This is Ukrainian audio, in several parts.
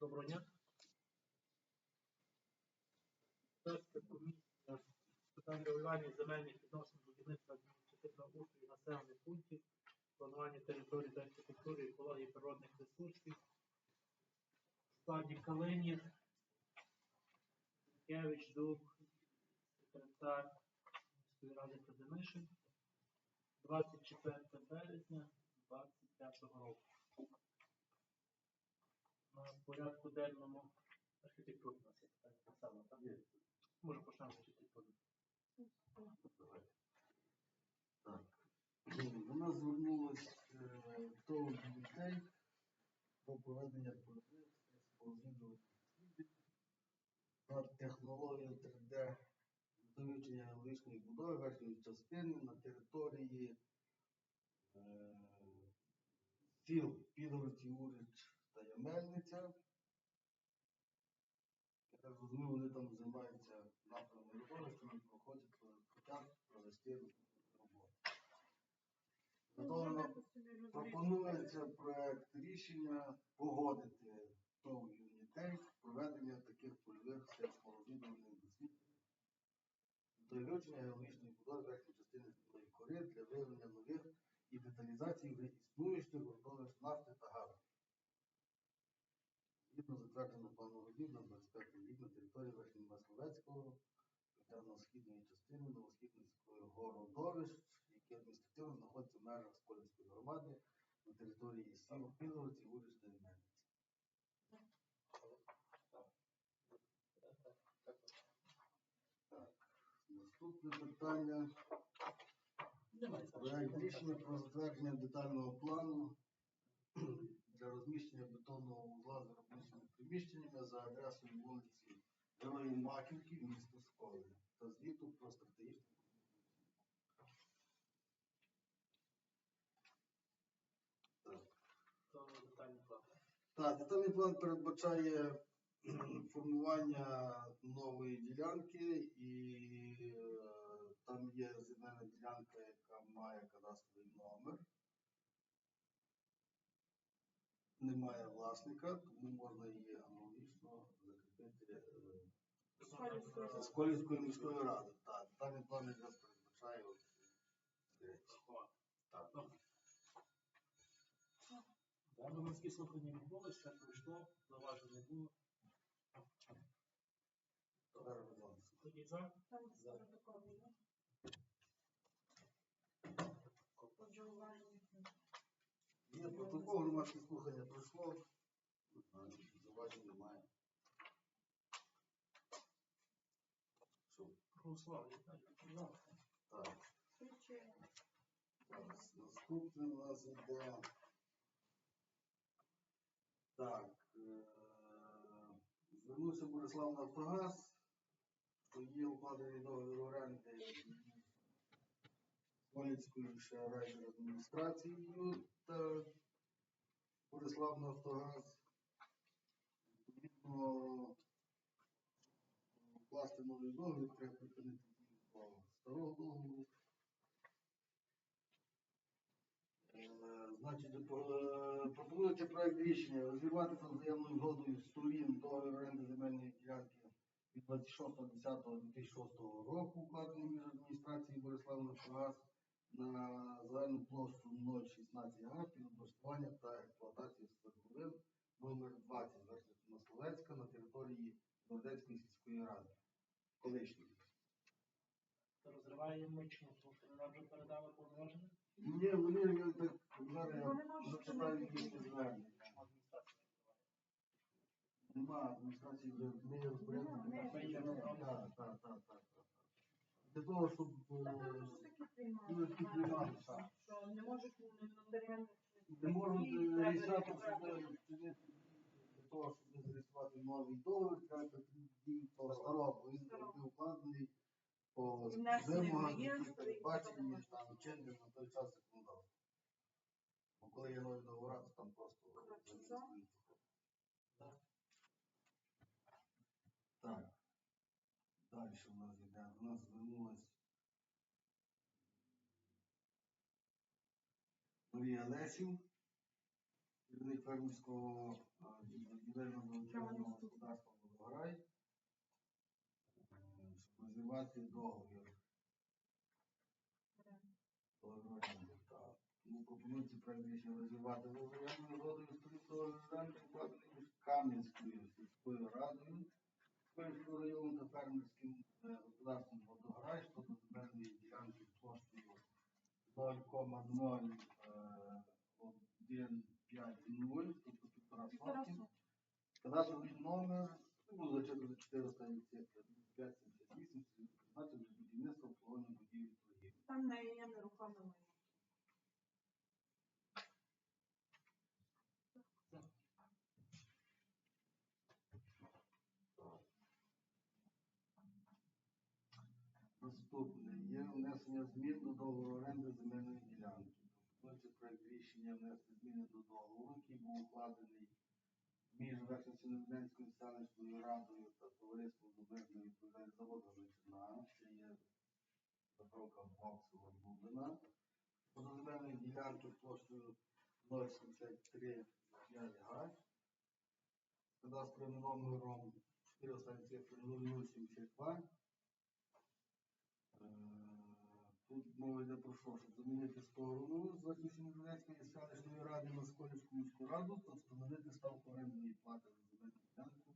Доброго дня. Перша комісія з питань регулювання земельних відносин будівництва адміністративного устрою населених пунктів, планування території та архітектури, екології природних ресурсів. Складі Калинів, Кевич, Дуб, секретар міської ради Кадемишин. 24 березня 25 року. На порядку денному архітектури у нас є питання так само, так? Може почнемо з архітектури. Так. До нас звернулось е, дітей про проведення політики з розвідувальних досліджень над 3D до вивчення аналогічної будови верхньої частини на території е, сіл Підгородці, Урич та Ямельниця. Я так розумію, вони там займаються що вони проходять, хочуть провести роботу. Готовлено пропонується проект рішення погодити ТОВ «Юнітей» проведення таких польових сейсморозвідувальних досліджень до вивчення геологічної будови верхньої частини земної кори для виявлення нових і деталізації вже існуючих родовищ нафти та газу. Згідно затвердженого плану робіт на 25 рік на території Верхньомасловецького, південно-східної частини Новосхідницького городовищ, які адміністративно знаходяться в межах Сколівської громади на території сіл Підгородці, Урич та Імельниці. Наступне питання. Проект рішення про затвердження детального плану для розміщення бетонного вузла з виробничими приміщеннями за адресою вулиці Героїв Маківки, місто Сколи та звіту про стратегічну Так. Детальний план. Так, детальний план передбачає формування нової ділянки, і е, там є земельна ділянка, яка має кадастровий номер. Немає власника, тому можна її аналогічно закріпити е, за Сколівською міською радою. Так, детальний план якраз передбачає от ці речі. Рахувати. Так, добре. Громадські слухання відбулися, все пройшло, зауважень не було. Тоді за. Там з протоколу Є протокол, громадське слухання пройшло. Заважень немає. Що? Голосували, Віталій. За. Так, Слідчі наступне у нас іде. Так. е, Звернувся Борислав Нафтогаз, що є укладений договір оренди Хмельницькою ще райдержадміністрацією та Борислав Нафтогаз. Відповідно, укласти новий договір, треба припинити дію старого договору. Е, Значить, е, пропонується проект рішення розірвати за взаємною згодою сторін договір оренди земельної ділянки від 26.10.2006 року, укладений між адміністрацією Борислава Нафтогаз на загальну площу 016 га під облаштування та експлуатацію свердловин номер 20 Верхня Словецька на території Городецької сільської ради. Колишньої. То розриваємо що нам вже передали повноваження. Ні, вони я так зараз зачитаю змінити. звернення. Нема адміністрації не є. так, так, так, так. Для того, щоб е, вже такі приймали. ну, такі приймали, так. Що не можуть нотаріально. не можуть е, рішати, реєструвати. для того, щоб не зареєструвати новий договір, треба дії того старого, бо він був укладений по вимогам, які передбачені там чинним на той час законодавством. Бо коли є нові договори, то там просто Коротше, замість за. Так. Далі у нас йде. У нас звернулась Марія Лесів керівник фермерського будівельного господарства Водограй, е, щоб розірвати договір. Тому пропонується рішення розірвати договір оренди згодою сторінного оренди, Кам'янською сільською радою, Київського району та фермерським е, господарством Водограй щодо земельної ділянки площею 0,050, тобто півтора сотки. Кадастровий номер, зачитувати 400 цифри, 578, призначив для будівництва обслуговування будівель торгів. Там не є нерухоме майно. Наступне є внесення змін до договору оренди земельної ділянки. Пропонується проект рішення внести зміни до договору, який був укладений між Верхньо-Сіноденською селищною радою та товариством з обмеженою відповідальністю заводу Галичина. Це є заправка Боксова Бубина. Щодо земельної ділянки площею 073 га. З кадастровим номером 4 останні цифри 0072. Тут мова йде про що, щоб замінити сторону з Верхньосіноденської селищної ради на Сколівську міську раду та встановити ставку орендної плати за земельну ділянку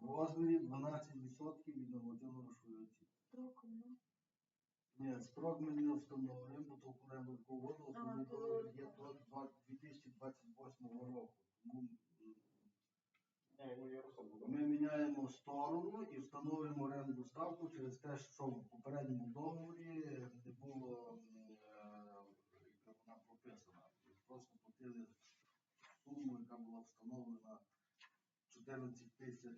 в розмірі 12% від нормативно-грошової оцінки. Строком, ну. Ні, строк ми не встановлюємо, бо то основний то- договір є до 2028 року. Тому ми міняємо сторону і встановлюємо орендну ставку через те, що в попередньому договорі не було е, яка вона прописана. Просто платили суму, яка була встановлена 14 тисяч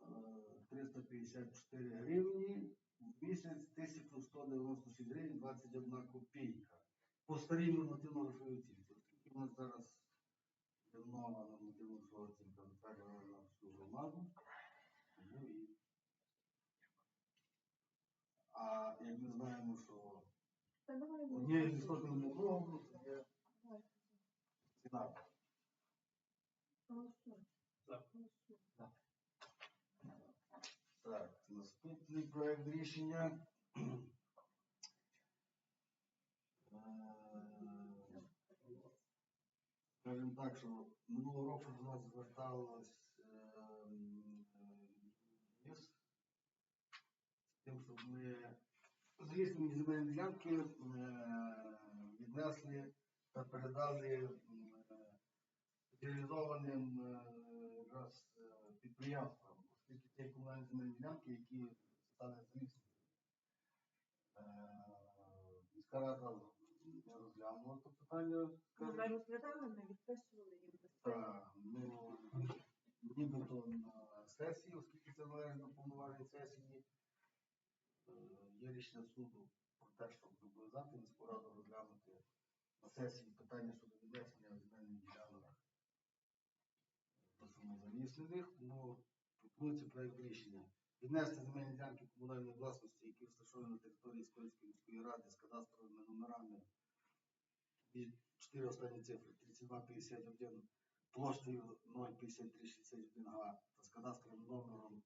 е, 354 гривні, в місяць 1196 гривень 21 копійка. По старій нормативно-грошовій оцінці. Оскільки у нас зараз є нова нормативно-грошова оцінка затверджена на всю громаду. тому і- А як ми знаємо, що Та давай ми однією з просто- істотним договору це є Давай. ціна. Голосуй. Так. Голосуй. Так, наступний проект рішення. Скажімо так, що минулого року до нас зверталось ем, е, з тим, щоб ми злісні земельні ділянки е, віднесли та передали е, спеціалізованим е, якраз підприємствам, оскільки це комунальні земельні ділянки, які стали злісними. Міська рада не розглянула це питання, Ну, Ми розглядали, ми відписували їм листи. ну, нібито на сесії, оскільки це належить до повноважень сесії, е, є рішення суду про те, щоб зобов'язати міську раду розглянути на сесії питання щодо віднесення земельних ділянок до самозалісних, тому пропонується проект рішення. Віднести земельні ділянки комунальної власності, які розташовані на території Сколівської міської ради з кадастровими номерами від 4 останні цифри 3251 площею 05361 га та з кадастровим номером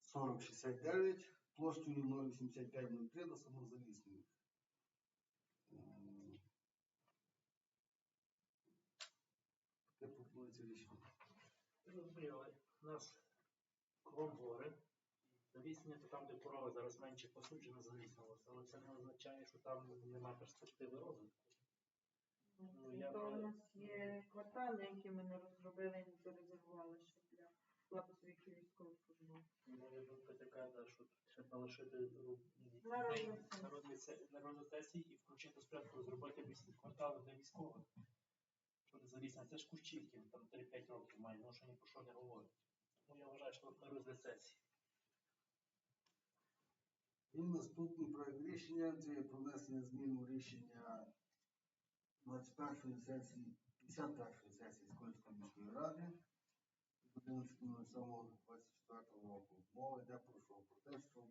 4069 площею 08503 до самозалісних. Ем, Таке пропонується рішення. Розуміли, у нас кром гори, заліснення, то там, де корова зараз менше посуджена, заліснилося, але це не означає, що там нема перспективи розвитку. Ну, То у нас є квартали, які ми не розробили, і не зарезервували ще для своїх військовослужбовців. Моя думка така, да, що треба лишити ну, Народні день сесії. народної се- народної сесії і включити спочатку зробити міські квартали для військових. Що не залізне, це ж кущівки, там 3-5 років має, ну що ні про що не говорить. Тому я вважаю, що на розгляд сесії. І наступний проект рішення це є про внесення змін у рішення 21 сесії, 51 сесії Скольської міської ради 11.07.24 року. Мова йде про що? Про те, що е,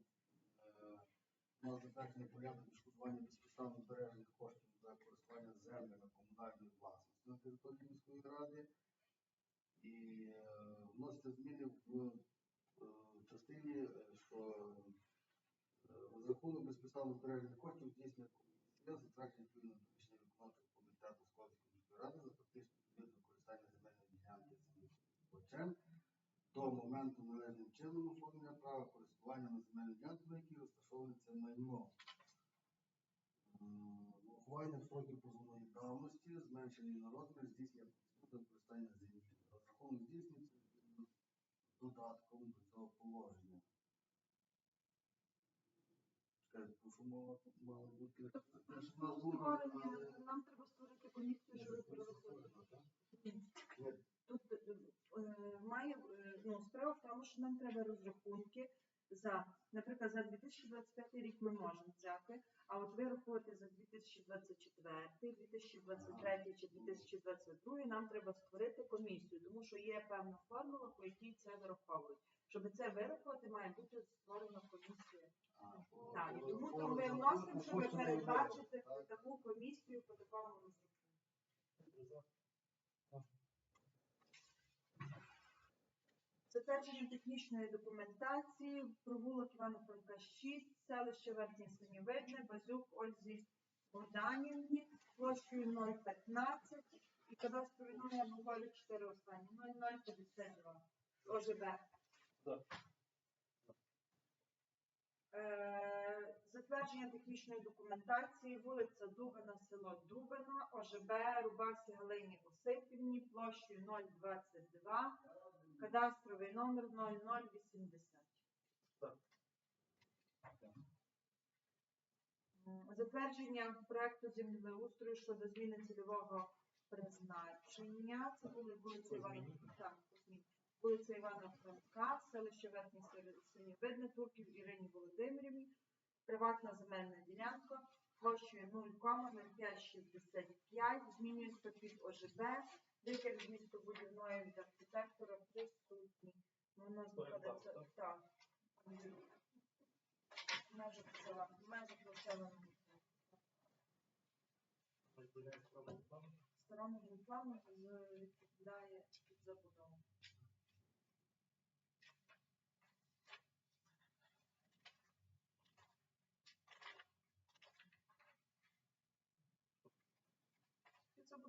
у нас затверджений порядок відшкодування безпідставно збережених коштів за користування землями комунальної власності на території міської ради. І е, вносяться зміни в е, частині, е, що е, розрахунок безпідставно збереження коштів здійснює комісія, затвердження відповідно до рішення виконавчого комітету Складської міської ради за фактичний період використання земельної ділянки споживачем до моменту належним чином оформлення права користування на земельну ділянку, на якій розташоване це майно. Урахування строків позовної давності, зменшення на розмір, здійснення використання землі. Розрахунок здійснюється додатком до цього Тут мала бути? Але- Нам треба створити комісію, щоб перерахувати. Тут е, має е, ну, справа в тому, що нам треба розрахунки за, наприклад, за 2025 рік ми можемо взяти, а от вирахувати за 2024, 2023 чи 2022 нам треба створити комісію, тому що є певна формула, по якій це вираховують. Щоб це вирахувати, має бути створена комісія. Так, і тому то ми вносимо, щоб передбачити таку комісію по такому розрахунку. Затвердження технічної документації, провулок Івана Франка 6, селище Верхнє Синівидне, Базюк Ользі Богданівні, площею 015 і кадастровий номер буквально 4 останні, 0052, ОЖБ. Е, Затвердження технічної документації, вулиця Дубина, село Дубина, ОЖБ, Рубасі Галині Осипівні, площею 022, кадастровий номер 0080. Так. М, Затвердження проекту землеустрою щодо зміни цільового призначення. Це були вулиця Івана. Вулиця Івана Франка, селище Верхнє Синівидне, Турків Ірині Володимирівні, приватна земельна ділянка, площею 0,0565, змінюється під ОЖБ, витяг з містобудівної від архітектора присутні. Воно знаходиться так? так. В межах села, в межах населеного. Старому генплану відповідає під забудову.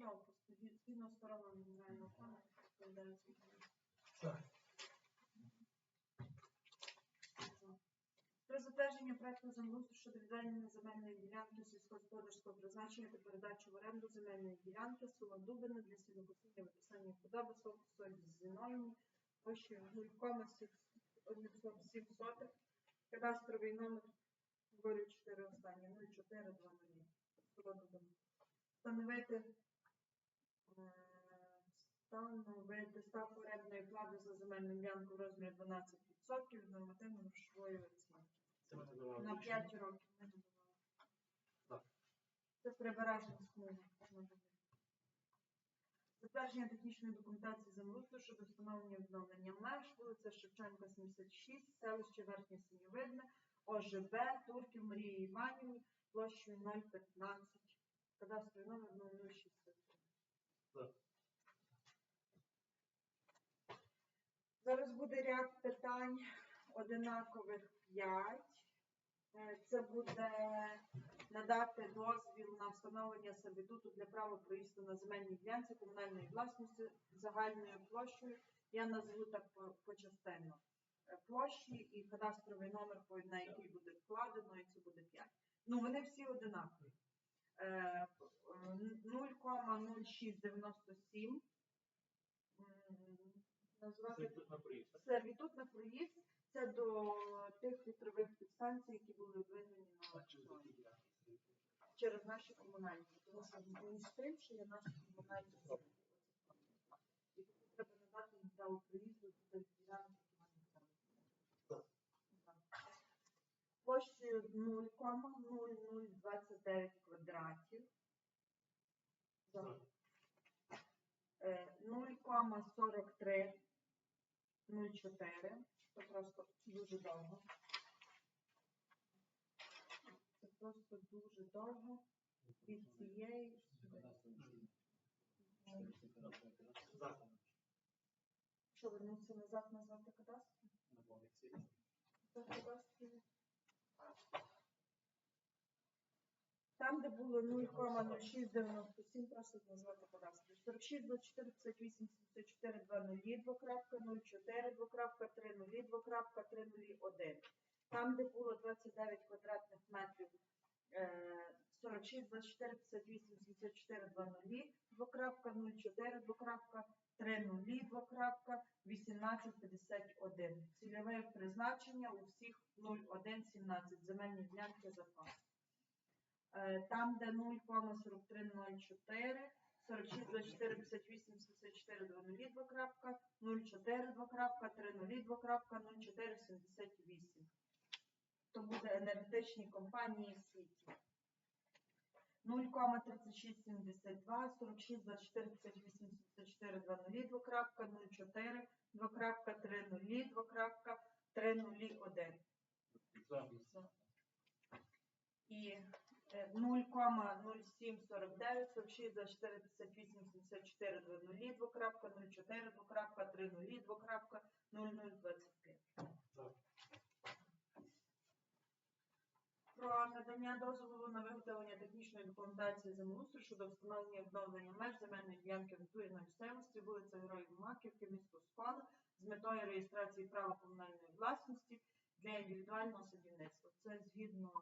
Під просто згідно старого генерального плану відповідає. Так. Про затвердження проекту землеустрою щодо відведення земельної ділянки сільськогосподарського призначення та передачу в оренду земельної ділянки село Дубини для сінокосіння виписання худоби соку соль зіною площею 0,7 сотих, кадастровий номер говорю 4 останні 0420 село Дубини. Встановити встановити ставку орендної плати за земельну ділянку в розмірі 12% від нормативно-грошової оцінки. Це ми надавали На рішення. 5 років не додавали. Так. Це в Прибережницькому. Затвердження технічної документації землеустрою щодо встановлення відновлення меж, вулиця Шевченка, 76, селище Верхнє Синьовидне, ОЖБ, Турків Марії Іванівні, площею 015, кадастровий номер 0063. Зараз буде ряд питань одинакових 5. Це буде надати дозвіл на встановлення сервітуту для права проїзду на земельній ділянці комунальної власності загальною площею. Я назву так по- почастенно. Е, Площі і кадастровий номер, на який буде вкладено, і це буде 5. Ну, вони всі одинакові. Е, м, 0,0697. Назвати Це на сервітут на проїзд це до тих вітрових підстанцій, які були винені на аукціоні через наші комунальні. Тому що є наші комунальні. І треба надати їм право проїзду до тих ділянок, які вони взяли. Так. Так. Площею 0,0029 квадратів. Так. Е, 0,43 0,4. Це просто дуже довго. Це просто дуже довго. від цієї що вернувся назад назвати кадастр? За кадастрою. Там, де було 0,0697, просить назвати кадастр. 46, 24, 58, 74, 20, 2.04, 2.30, 2.301. Там, де було 29 квадратних метрів, е, 46, 24, 58, 74, 20, 2.04, 2.30, 2.1851. Цільове призначення у всіх 0,117 земельні ділянки запас. Е, Там, де 0,4304, 46, 24, 58, 74, 20, 2.04, 2.30, 2.04, 78. То буде енергетичні компанії Сіті. 0,3672, 46, 24, 58, 74, 20, 2.04, 2.30, 2.301. За. І е, 0,0749, 46, 24, 58, 74, 20, 2.04, 2.30, 2.0025. За. Про надання дозволу на виготовлення технічної документації землеустрою щодо встановлення і відновлення меж земельної ділянки в на місцевості вулиця Героїв Маківки, місто Скала з метою реєстрації права комунальної власності для індивідуального садівництва. Це згідно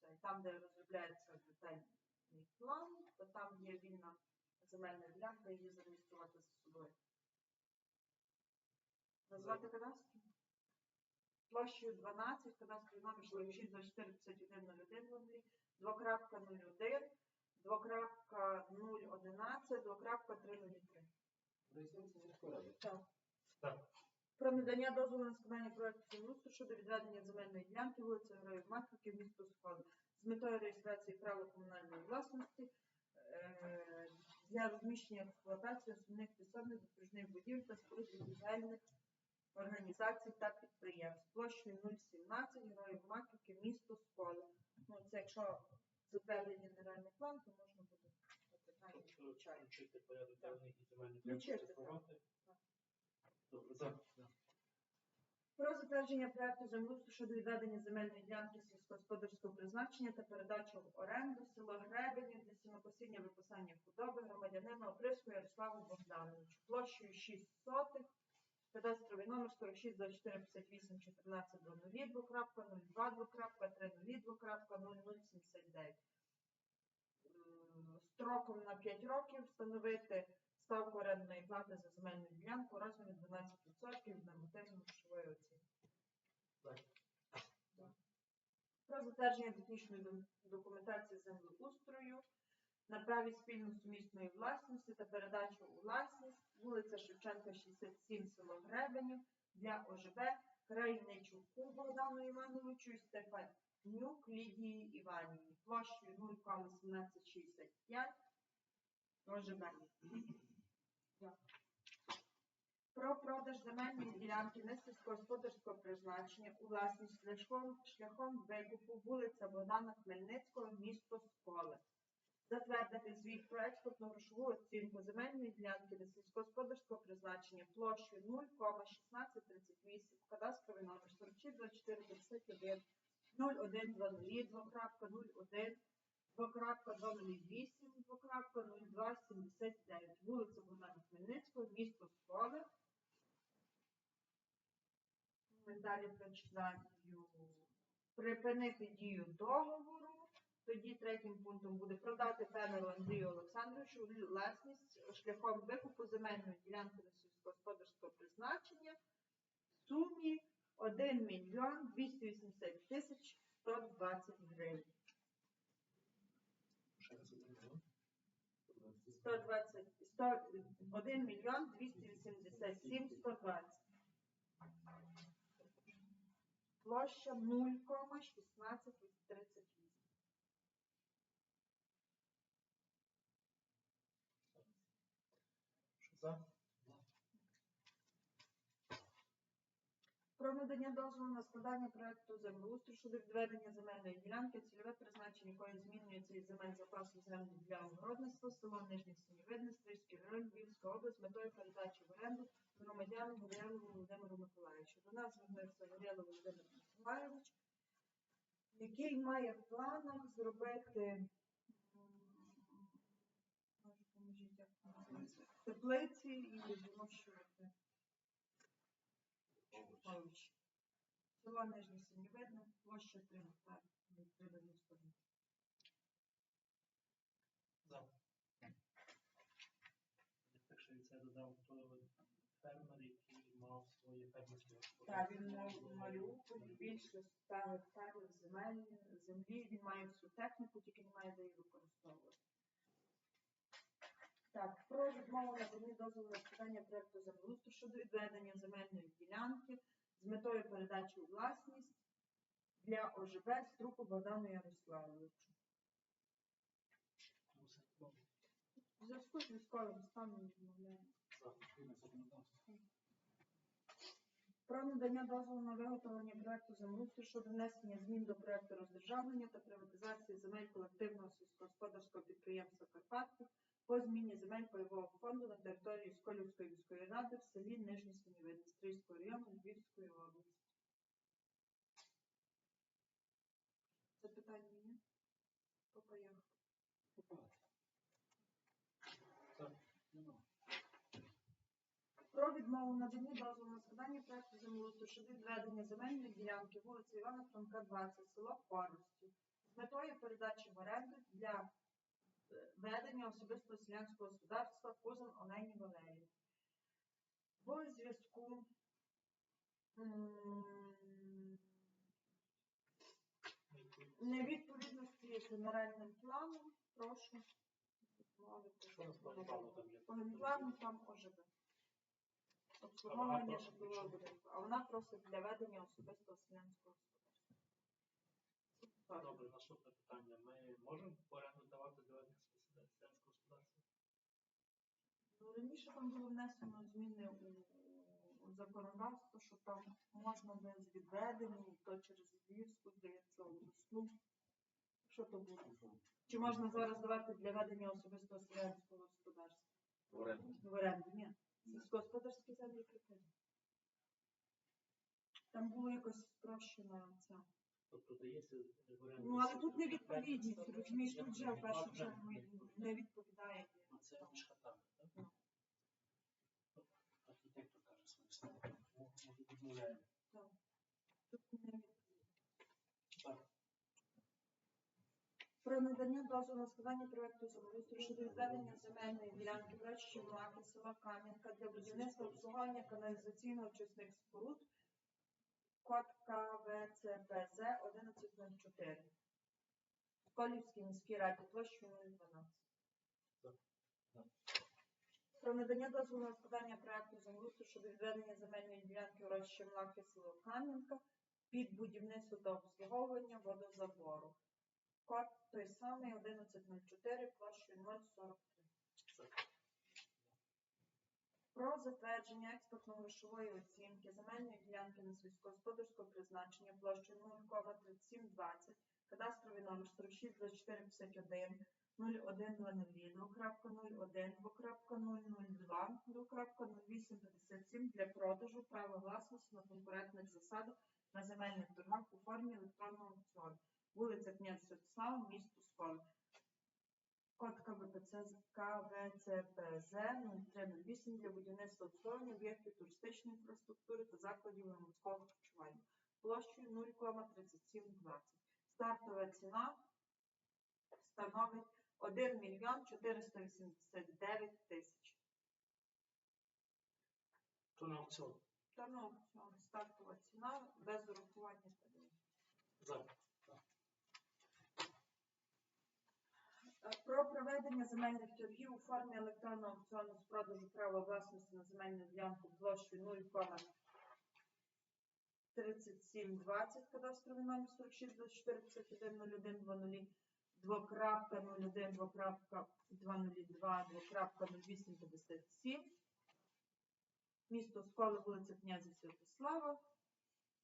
це, там, де розробляється детальний план, то там є вільна земельна ділянка, її зареєструвати за собою. Назвати кадастр? Площею 12, кадастровий номер 46 24 51 01 00, 2.01, 2.011, 2.303. Так. Так. Про надання дозволу на складання проекту землеустрою щодо відведення земельної ділянки вулиці Героїв Марківки, місто Сходи з метою реєстрації права комунальної власності е, для розміщення експлуатації основних підсобних допоміжних будівель та споруд будівельних організацій та підприємств площею 017 Героїв Маківки, місто Сколи. Ну, це якщо затвердить генеральний план, то можна буде це питання. Включити порядок денний і земельні цифрувати. Добре, за. Про затвердження проекту землеустрою щодо відведення земельної ділянки сільськогосподарського призначення та передачу в оренду село Гребені для сінокосіння виписання худоби громадянину Оприску Ярославу Богдановичу площею 6 сотих, кадастровий номер 46 24 58 14 00 2.02 2.30 2.0079. М, Строком на 5 років встановити ставку орендної плати за земельну ділянку у розмірі 12% від нормативно-грошової оцінки. Про затвердження технічної документації землеустрою на праві спільно-сумісної власності та передачу у власність вулиця Шевченка, 67, село Гребенів для ОЖБ Крайничуку Богдану Івановичу і Стефанюк Лідії Іванівні площею 0,1765 ОЖБ. Про продаж земельної ділянки несільськогосподарського призначення у власність шляхом, шляхом викупу вулиця Богдана Хмельницького, місто Сколе. Затвердити звіт про експортно-грошову оцінку земельної ділянки несільськогосподарського призначення площею 0,1638, кадастровий номер 46 24 51 01 00 2.01 2.208 2.02 79 вулиця Богдана Хмельницького, місто Сколе. Далі прочитаю. Припинити дію договору. Тоді третім пунктом буде продати Фенеру Андрію Олександровичу власність шляхом викупу земельної ділянки на сільськогосподарського призначення в сумі 1 мільйон 280 тисяч 120 гривень. 120, 100, 1 мільйон 287 120. Площа 0,1638. Що за? Про надання дозволу на складання проекту землеустрою щодо відведення земельної ділянки, цільове призначення якої змінюється із земель запасу землі для огородництва, село Нижніх Синівидне, Стрийський район, Львівська область, метою передачі в оренду громадянам Горєлову Володимиру Миколаївичу. До нас звернувся Горєлов Володимир Миколаївич, який має в планах зробити теплиці і змощувати Павлович. Село Нижнє Синівидне, площа 3 гектари, 391. За. Якщо я це додав, то фермер, який мав своє фермерське Так, він мав Маріуполь більше 100 гектарів земель, землі, він має всю техніку, тільки не має де її використовувати. Так, про відмову на землі дозволу на складання проекту землеустрою щодо відведення земельної ділянки з метою передачі у власність для ОЖБ Струку Богдану Ярославовичу. бути. В зв'язку з військовим станом відмовляємо. Про надання дозволу на виготовлення проекту землеустрою щодо внесення змін до проекту роздержавлення та приватизації земель колективного сільськогосподарського підприємства Карпатки по зміні земель пайового фонду на території Сколівської міської ради в селі Нижній Синівидне Стрийського району Львівської області. Запитання є? По паях. Про відмову наданні дозволу на складання проекту землеустрою щодо відведення земельної ділянки вулиці Івана Франка, 20, село Корості, з метою передачі в оренду для ведення особистого селянського господарства Кузин Олені Валерії. В зв'язку невідповідності з генеральним планом, прошу відмовити. Що у нас по генплану там є? По генплану там ОЖБ. Обслуговування житлового будинку. А вона просить для ведення особистого селянського господарства. Добре, наступне питання. Ми можемо в оренду давати для ведення селянського господарства? Ну, раніше там було внесено зміни у, законодавство, що там можна без відведення, то через Львівську, здається, обласну. Що то було? Чи можна зараз давати для ведення особистого селянського господарства? В оренду. В оренду, ні. Сільськогосподарські землі припинені. Там було якось спрощено це. Тобто дається в оренду. Ну, але тут невідповідність, розумієш, тут вже в першу чергу не відповідає. Ну, Це між хатами, так? Ну. Архітектор Про надання дозволу на складання проекту землеустрою щодо відведення земельної ділянки в речі Млаки, села Кам'янка для будівництва обслуговування каналізаційно-очисних споруд код КВЦПЗ 1104. В Колівській міській раді площею 012. Про надання дозволу на складання проекту землеустрою щодо відведення земельної ділянки в речі Млаки, село Кам'янка під будівництво та обслуговування водозабору. Код той самий 1104 площею 043. Про затвердження експортно-грошової оцінки земельної ділянки на сільськогосподарського призначення площею 0,3720, кадастровий номер 46 2451 0100 2.01, 2.002, 2.0857 для продажу права власності на конкурентних засадах на земельних торгах у формі електронного аукціону. Вулиця князь Святослава, місто Скол. Код КВПЦ КВЦПЗ 0308 для будівництва обслуговування об'єктів туристичної інфраструктури та закладів громадського харчування. Площею 0,3720. Стартова ціна становить 1 мільйон 489 тисяч. То на аукціон. Та ну, аукціон, стартова ціна без урахування ПДВ. Е, Про проведення земельних торгів у формі електронного аукціону з продажу права власності на земельну ділянку площею 0,3720 кадастровий номер 46 24 51 01 00 2.01 2.202 2.0857 місто Сколи, вулиця князя Святослава.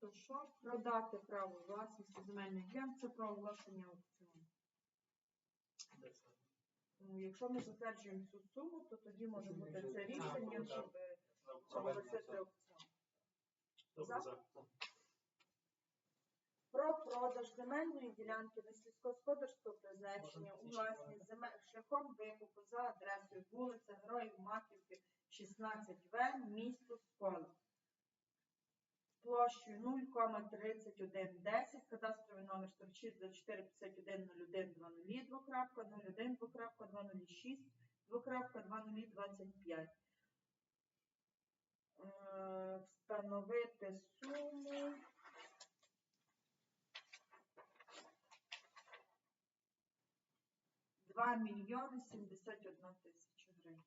То що? Продати право власності земельних ділянок. Це про оголошення аукціону. Ну, якщо ми затверджуємо цю суму, то тоді може бути це рішення, щоб оголосити аукціон. Добре, За? Про продаж земельної ділянки на сільськогосподарського призначення у власність земель шляхом викупу за адресою вулиця Героїв Маківки, 16В, місто Скола. Площею 0,3110, кадастровий номер 46 24 51 01 00, двокрапка 2 мільйони 71 тисяча гривень.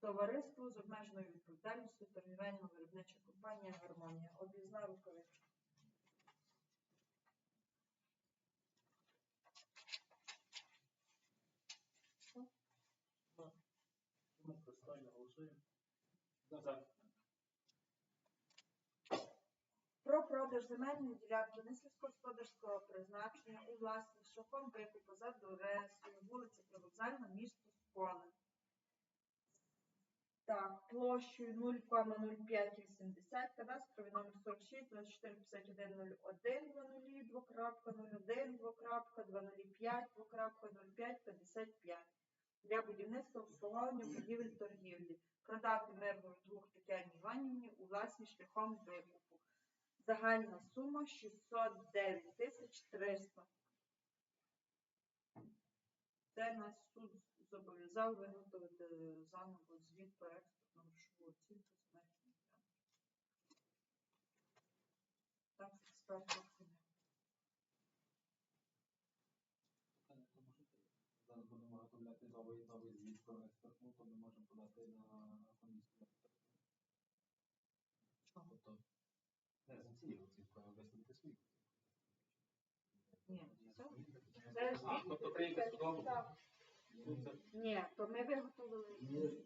Товариство з обмеженою відповідальністю торгівельна виробнича компанія Гармонія. Об'їзна рукавичка. Ми голосуємо. За. Про продаж земельної ділянки несільськогосподарського призначення у власність шляхом викупу за адресою вулиця Привокзальна, місто Сколи. Так, площею 0,0580, кадастровий номер 46, 24 51 01 00, двокрапка 01, двокрапка 205, 55. Для будівництва обслуговування будівель торгівлі. Продати Миргові двох Тетяні Іванівні у власність шляхом викупу. Загальна сума 609 тисяч 300. Це нас суд зобов'язав виготовити заново звіт про експортну грошову оцінку ділянки. Так, експерт оцінив. Зараз будемо виготовляти новий новий звіт про експертну, то ми можемо подати на комісію. Тобто не за цією оцінкою, а виставити свою. Ні, все. Це А, звіт. тобто прийняти судову? Ні, то ми виготовили.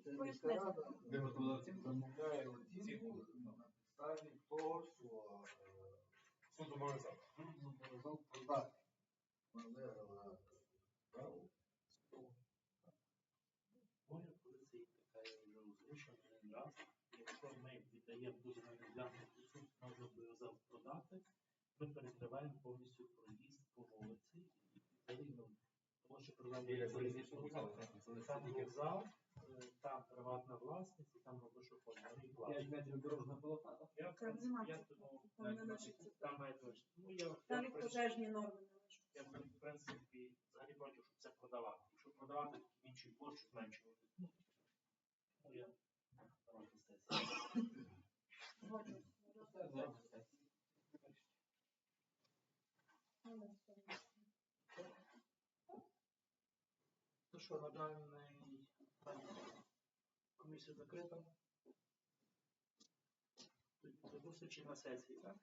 Це Поясни. рада Виготовила оцінку? замовляє оцінку на підставі того, що е, Суд зобов'язав. суд зобов'язав продати. Вона виграла справу. Моя позиція така я вже озвучена не раз. Якщо ми віддаємо ту земельну ділянку, суд нас зобов'язав продати, ми перекриваємо повністю проїзд по вулиці віддаємо. Тому що там вокзал, е, там приватна власність і там робочий фонд. Вони П'ять метрів дорожна полоса, так? Я, Там Там має точно. Ну, Там пожежні норми я в принципі взагалі проти, щоб це продавати. Якщо продавати, то іншу площу зменшувати. Ну, ну, я проти сесії. Згоджуюсь. Це за. Ну що, на даний комісія закрита. До зустрічі на сесії, так?